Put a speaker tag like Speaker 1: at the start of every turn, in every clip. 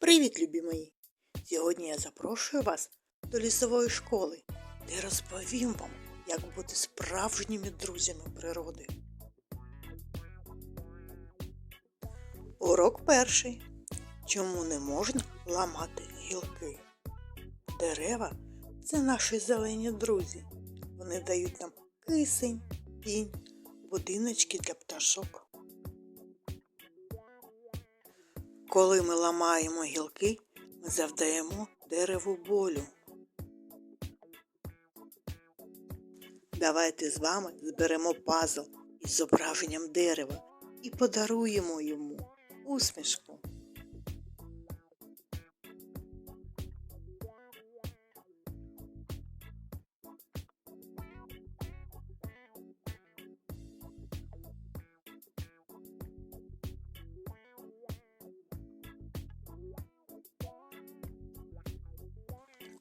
Speaker 1: Привіт, любі мої! Сьогодні я запрошую вас до лісової школи, де розповім вам, як бути справжніми друзями природи. Урок перший. Чому не можна ламати гілки? Дерева це наші зелені друзі. Вони дають нам кисень, тінь, будиночки для пташок. Коли ми ламаємо гілки, ми завдаємо дереву болю. Давайте з вами зберемо пазл із зображенням дерева і подаруємо йому усмішку.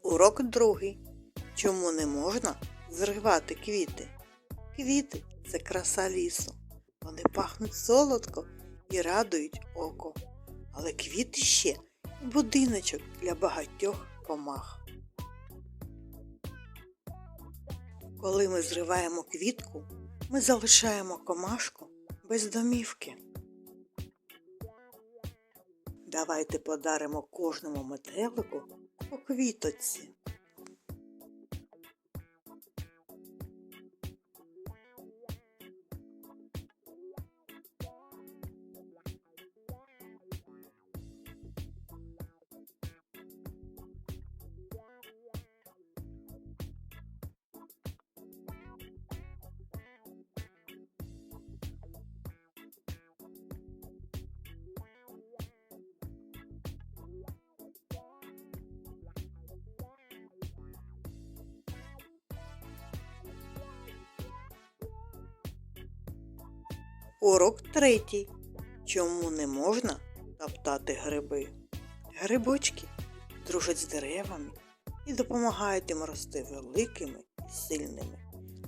Speaker 1: Урок другий. Чому не можна зривати квіти? Квіти це краса лісу. Вони пахнуть солодко і радують око. Але квіти ще будиночок для багатьох комах. Коли ми зриваємо квітку, ми залишаємо комашку без домівки. Давайте подаримо кожному метелику по квіточці. Урок третій. Чому не можна топтати гриби? Грибочки дружать з деревами і допомагають їм рости великими і сильними.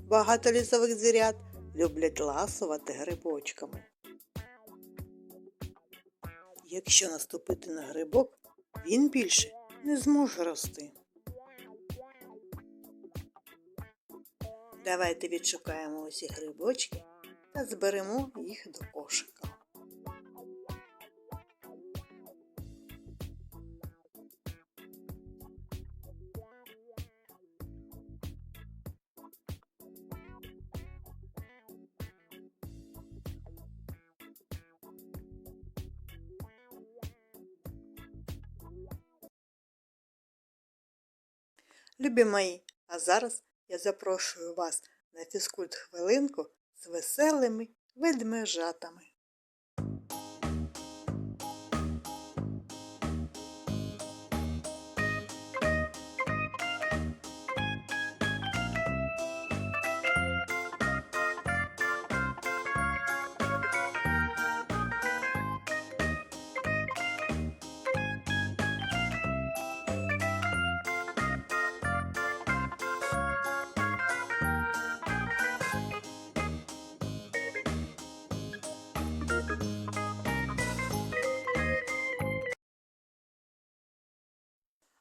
Speaker 1: Багато лісових звірят люблять ласувати грибочками. Якщо наступити на грибок, він більше не зможе рости. Давайте відшукаємо усі грибочки та зберемо їх до кошика. Любі мої, а зараз я запрошую вас на фізкульт хвилинку з веселими ведмежатами.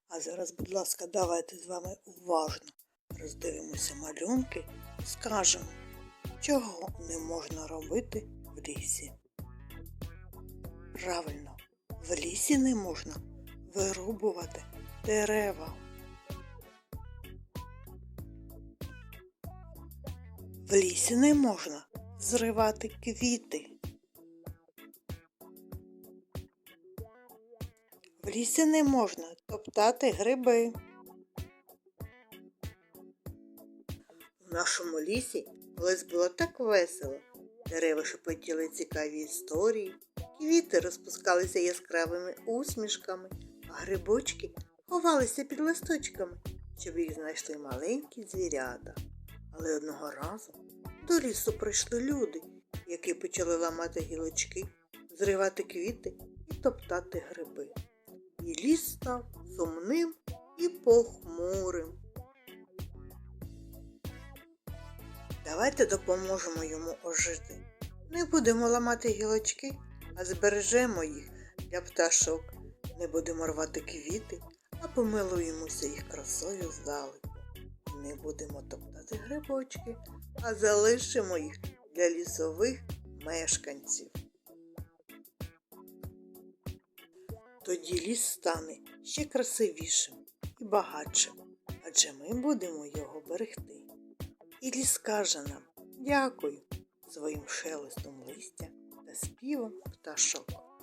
Speaker 1: А зараз, будь ласка, давайте з вами уважно роздивимося малюнки і скажемо, чого не можна робити в лісі. Правильно, в лісі не можна вирубувати дерева. В лісі не можна зривати квіти. Не можна топтати гриби. У нашому лісі колись було так весело. Дерева шепотіли цікаві історії, квіти розпускалися яскравими усмішками, а грибочки ховалися під листочками, щоб їх знайшли маленькі звірята. Але одного разу до лісу прийшли люди, які почали ламати гілочки, зривати квіти і топтати гриби і ліс став сумним і похмурим. Давайте допоможемо йому ожити. Не будемо ламати гілочки, а збережемо їх для пташок, Не будемо рвати квіти, а помилуємося їх красою здалеку. Не будемо топтати грибочки, а залишимо їх для лісових мешканців. Тоді ліс стане ще красивішим і багатшим, адже ми будемо його берегти. І ліс скаже нам дякую своїм шелестом листя та співом пташок.